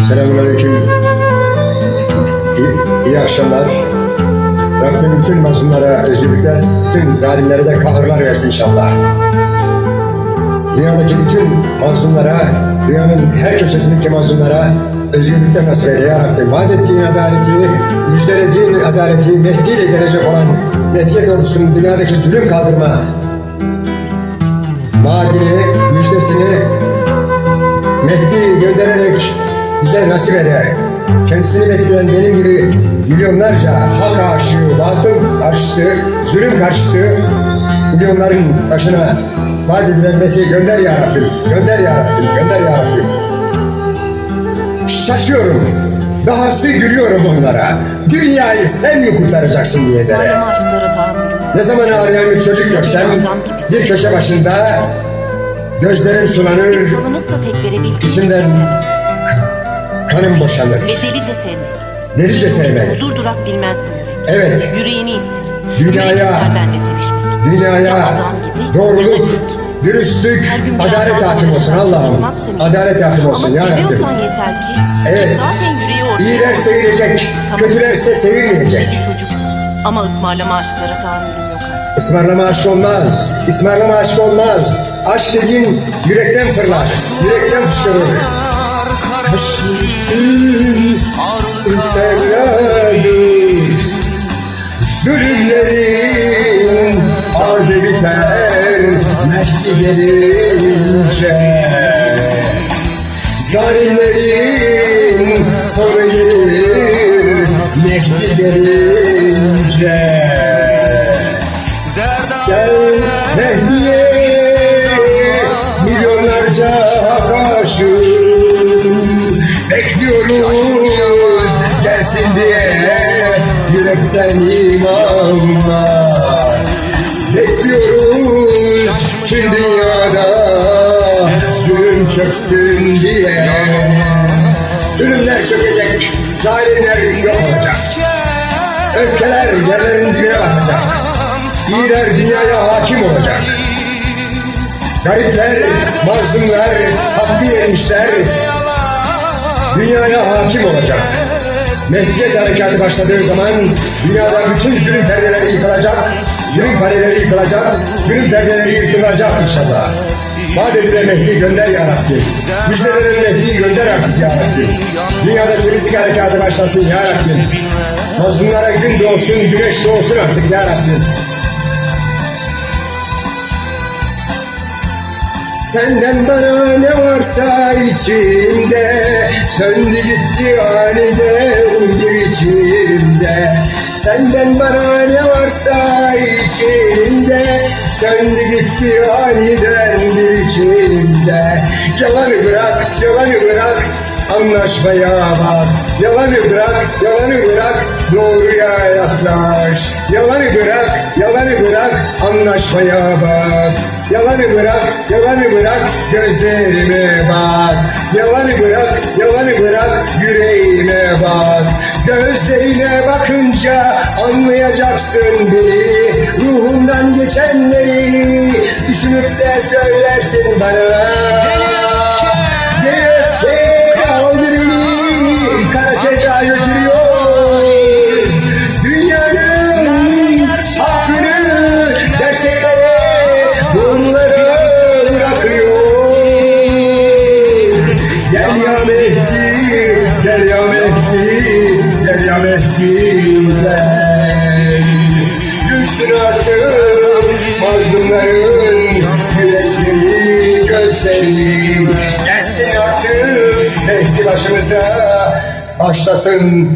Selamünaleyküm. İyi, iyi akşamlar. Rabbim bütün mazlumlara özürlükler, bütün zalimlere de kahırlar versin inşallah. Dünyadaki bütün mazlumlara, dünyanın her köşesindeki mazlumlara özgürlükler nasip eyle ya Rabbim. Vaat ettiğin adaleti, müjdelediğin adaleti, Mehdi ile gelecek olan Mehdiyet ordusunun dünyadaki zulüm kaldırma vaadini, müjdesini Mehdi göndererek bize nasip eder. Kendisini bekleyen benim gibi milyonlarca hak aşığı, batıl karşıtı, zulüm karşıtı milyonların başına vaat edilen Mehdi'yi gönder ya Rabbim, gönder ya Rabbim, gönder ya Rabbim. Şaşıyorum, dahası gülüyorum onlara. Dünyayı sen mi kurtaracaksın diye de. Ne zaman ağlayan bir çocuk görsem bir köşe başında gözlerim sulanır, İçimden-. Kanım boşalır. Ve delice sevmek. Delice sevmek. Durdurak bilmez bu yürek. Evet. Yüreğini isterim. Dünyaya- ister benle sevişmek. Ya Dünyaya doğruluk, dürüstlük, adalet hakim olsun Allah'ım. Adalet hakim olsun ya Rabbim. yeter ki. Evet. İyiler sevilecek, kötülerse sevilmeyecek. Çocuk. Ama ısmarlama aşklara tahammülüm yok artık. Ismarlama aşk olmaz. Ismarlama aşk olmaz. Aşk dediğin yürekten fırlar. Yürekten fışkırır. Aşkın sevladım Zulümlerin ardı biter Mehdi gelince Zalimlerin sonu gelir Mehdi gelince sen Mehdi'ye milyonlarca karşı bekliyoruz tüm dünyada zulüm çöksün diye zulümler çökecek zalimler yok olacak öfkeler yerlerin dibine batacak İyiler dünyaya hakim olacak. Garipler, mazlumlar, hakkı yemişler dünyaya hakim olacak. Mehdiyet harekatı başladığı zaman dünyada bütün zulüm perdeleri yıkılacak, zulüm perdeleri yıkılacak, zulüm perdeleri yıkılacak inşallah. Vaat edilen Mehdi gönder ya Rabbi. Müjdelerin Mehdi'yi gönder artık ya Rabbi. Dünyada temizlik harekatı başlasın ya Rabbi. Mazlumlara gün doğsun, güneş doğsun artık ya Rabbi. Senden bana ne varsa içimde Söndü gitti aniden bir içimde. Senden bana ne varsa içimde Söndü gitti aniden bir içimde. Yalanı bırak, yalanı bırak Anlaşmaya bak. Yalanı bırak, yalanı bırak Doğruya yaklaş. Yalanı bırak, yalanı bırak Anlaşmaya bak Yalanı bırak, yalanı bırak Gözlerime bak. Yalanı bırak, yalanı bırak Yüreğime bak. Gözlerine bakınca Anlayacaksın beni. Ruhumdan geçenleri Düşünüp de söylersin bana Bunları bırakıyor Gel ya Mehdi Gel ya Mehdi gel. Gülsün artık mazlumların yürekleri, gözleri. Gelsin artık Mehdi başımıza başlasın